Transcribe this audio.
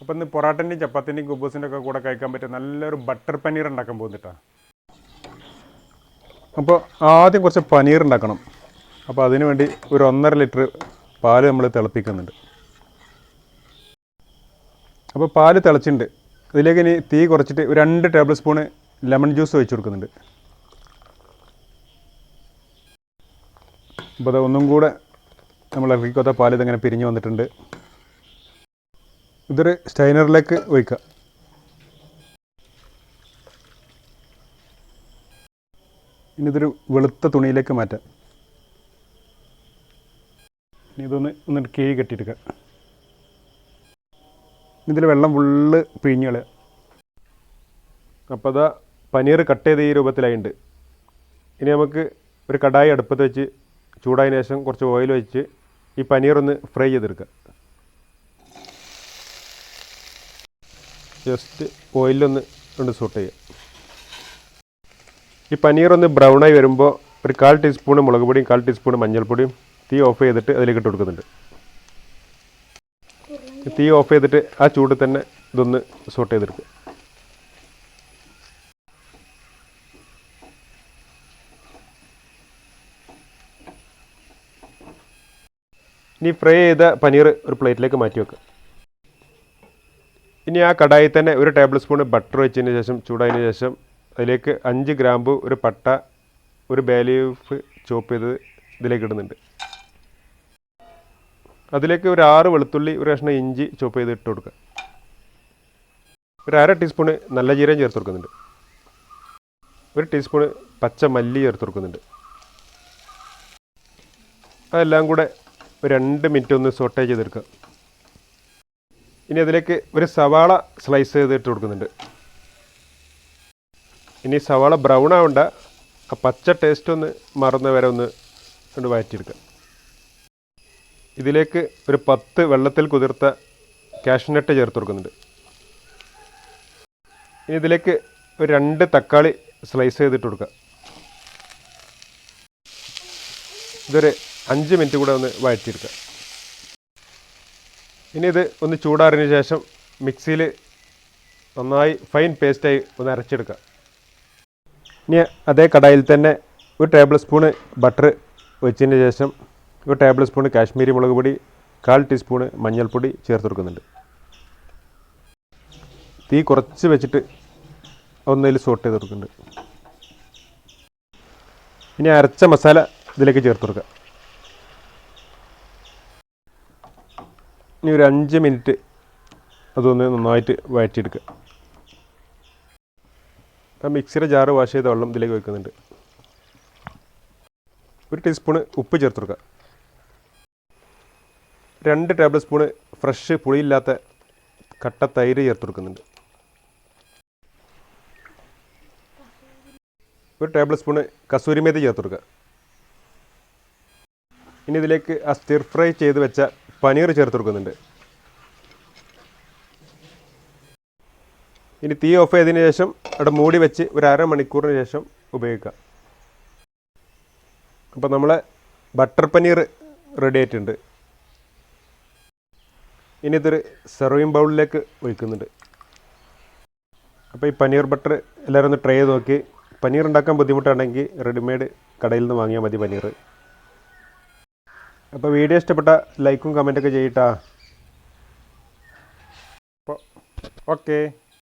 അപ്പോൾ ഇന്ന് പൊറാട്ടന്റെയും ചപ്പാത്തിന്റെയും കുബൂസിന്റെ ഒക്കെ കൂടെ കഴിക്കാൻ പറ്റിയ നല്ലൊരു ബട്ടർ പനീർ ഉണ്ടാക്കാൻ പോകുന്നിട്ടാണ് അപ്പോൾ ആദ്യം കുറച്ച് പനീർ ഉണ്ടാക്കണം. അപ്പോൾ അതിന് വേണ്ടി ഒരു ഒന്നര ലിറ്റർ പാൽ നമ്മൾ തിളപ്പിക്കുന്നുണ്ട്. അപ്പോൾ പാൽ തിളച്ചിട്ടുണ്ട്. ഇതിലേക്ക് ഇനി തീ കുറച്ചിട്ട് ഒരു രണ്ട് ടേബിൾ സ്പൂണ് ലെമൺ ജ്യൂസ് ഒഴിച്ചു കൊടുക്കുന്നുണ്ട്. അപ്പോൾ അത് ഒന്നും കൂടെ നമ്മൾ ഇറക്കിക്കൊത്ത പാൽ ഇതിങ്ങനെ പിരിഞ്ഞ് വന്നിട്ടുണ്ട്. ഇതൊരു സ്റ്റൈനറിലേക്ക് ഒഴിക്കുക. ഇനി ഇതൊരു വെളുത്ത തുണിയിലേക്ക് മാറ്റാം. ഇതൊന്ന് ഒന്ന് കീഴി കെട്ടിയെടുക്കുക. ഇതിൽ വെള്ളം ഫുള്ള് പിഴിഞ്ഞ് കളയുക. അപ്പോൾ അതാ പനീർ കട്ട് ചെയ്ത് ഈ രൂപത്തിലായിട്ടുണ്ട് ഇനി നമുക്ക് ഒരു കടായി അടുപ്പത്ത് വെച്ച് ചൂടായതിനു ശേഷം കുറച്ച് ഓയിൽ വെച്ച് ഈ പനീർ ഒന്ന് ഫ്രൈ ചെയ്തെടുക്കുക. ജസ്റ്റ് ഓയിലൊന്ന് കൊണ്ട് സൂട്ട് ചെയ്യുക ഈ പനീർ ഒന്ന് ബ്രൗണായി വരുമ്പോൾ ഒരു കാൽ ടീസ്പൂൺ മുളക് പൊടിയും കാൽ ടീസ്പൂൺ മഞ്ഞൾപ്പൊടിയും തീ ഓഫ് ചെയ്തിട്ട് അതിലേക്ക് ഇട്ട് കൊടുക്കുന്നുണ്ട്. തീ ഓഫ് ചെയ്തിട്ട് ആ ചൂട് തന്നെ ഇതൊന്ന് സോട്ട് ചെയ്തെടുക്കുക. ഇനി ഫ്രൈ ചെയ്ത പനീർ ഒരു പ്ലേറ്റിലേക്ക് മാറ്റി വെക്കുക. ഇനി ആ കടായി തന്നെ ഒരു ടേബിൾ സ്പൂൺ ബട്ടർ വെച്ചതിന് ശേഷം ചൂടായതിന് ശേഷം അതിലേക്ക് അഞ്ച് ഗ്രാമ്പ് ഒരു പട്ട ഒരു ബേലീഫ് ചോപ്പ് ചെയ്ത് ഇതിലേക്ക് ഇടുന്നുണ്ട്. അതിലേക്ക് ഒരു ആറ് വെളുത്തുള്ളി ഒരു കഷ്ണം ഇഞ്ചി ചോപ്പ് ചെയ്ത് ഇട്ട് കൊടുക്കുക. ഒരു അര ടീസ്പൂണ് നല്ല ജീരകം ചേർത്ത് കൊടുക്കുന്നുണ്ട്. ഒരു ടീസ്പൂണ് പച്ച മല്ലി ചേർത്ത് കൊടുക്കുന്നുണ്ട്. അതെല്ലാം കൂടെ രണ്ട് മിനിറ്റ് ഒന്ന് സോട്ടേ ചെയ്തെടുക്കുക. ഇനി അതിലേക്ക് ഒരു സവാള സ്ലൈസ് ചെയ്തിട്ട് കൊടുക്കുന്നുണ്ട്. ഇനി സവാള ബ്രൗൺ ആവണ്ട. ആ പച്ച ടേസ്റ്റ് ഒന്ന് മറന്ന് വരെ ഒന്ന് കൊണ്ട് വഴറ്റിയെടുക്കുക ഇതിലേക്ക് ഒരു പത്ത് വെള്ളത്തിൽ കുതിർത്ത കാഷ്നട്ട് ചേർത്ത് കൊടുക്കുന്നുണ്ട്. ഇനി ഇതിലേക്ക് ഒരു രണ്ട് തക്കാളി സ്ലൈസ് ചെയ്തിട്ട് കൊടുക്കുക ഇതൊരു അഞ്ച് മിനിറ്റ് കൂടെ ഒന്ന് വഴറ്റിയെടുക്കുക ഇനി ഇത് ഒന്ന് ചൂടാറിന് ശേഷം മിക്സിയിൽ നന്നായി ഫൈൻ പേസ്റ്റായി ഒന്ന് അരച്ചെടുക്കുക ഇനി അതേ കടായിൽ തന്നെ ഒരു ടേബിൾ സ്പൂണ് ബട്ടർ വെച്ചതിന് ശേഷം ഒരു ടേബിൾ സ്പൂൺ കാശ്മീരി മുളക് പൊടി കാൽ ടീസ്പൂണ് മഞ്ഞൾപ്പൊടി ചേർത്ത് കൊടുക്കുന്നുണ്ട്. തീ കുറച്ച് വെച്ചിട്ട് ഒന്നതിൽ സോട്ട് ചെയ്ത് കൊടുക്കുന്നുണ്ട്. ഇനി അരച്ച മസാല ഇതിലേക്ക് ചേർത്ത് കൊടുക്കുക ഇനി ഒരു അഞ്ച് മിനിറ്റ് അതൊന്ന് നന്നായിട്ട് വഴറ്റിയെടുക്കുക. ആ മിക്സിയുടെ ജാറ് വാഷ് ചെയ്ത വെള്ളം ഇതിലേക്ക് വെക്കുന്നുണ്ട് ഒരു ടീസ്പൂണ് ഉപ്പ് ചേർത്ത് കൊടുക്കുക. രണ്ട് ടേബിൾ സ്പൂണ് ഫ്രഷ് പുളിയില്ലാത്ത കട്ട തൈര് ചേർത്ത് കൊടുക്കുന്നുണ്ട്. ഒരു ടേബിൾ സ്പൂണ് കസൂരിമേത്തി ചേർത്ത് കൊടുക്കുക. ഇനി ഇതിലേക്ക് ആ സ്റ്റിർ ഫ്രൈ ചെയ്ത് വെച്ച പനീർ ചേർത്ത് കൊടുക്കുന്നുണ്ട്. ഇനി തീ ഓഫ് ചെയ്തതിന് ശേഷം അവിടെ മൂടി വെച്ച് ഒരു അരമണിക്കൂറിന് ശേഷം ഉപയോഗിക്കാം അപ്പോൾ നമ്മളെ ബട്ടർ പനീർ റെഡി ആയിട്ടുണ്ട്. ഇനി ഇതൊരു സെർവിങ് ബൗളിലേക്ക് ഒഴിക്കുന്നുണ്ട്. അപ്പോൾ ഈ പനീർ ബട്ടർ എല്ലാവരും ഒന്ന് ട്രൈ ചെയ്ത് നോക്കി. പനീർ ഉണ്ടാക്കാൻ ബുദ്ധിമുട്ടാണെങ്കിൽ റെഡിമെയ്ഡ് കടയിൽ നിന്ന് വാങ്ങിയാൽ മതി പനീർ. അപ്പോൾ വീഡിയോ ഇഷ്ടപ്പെട്ട ലൈക്കും കമന്റൊക്കെ ചെയ്യട്ടാ. അപ്പോൾ ഓക്കേ.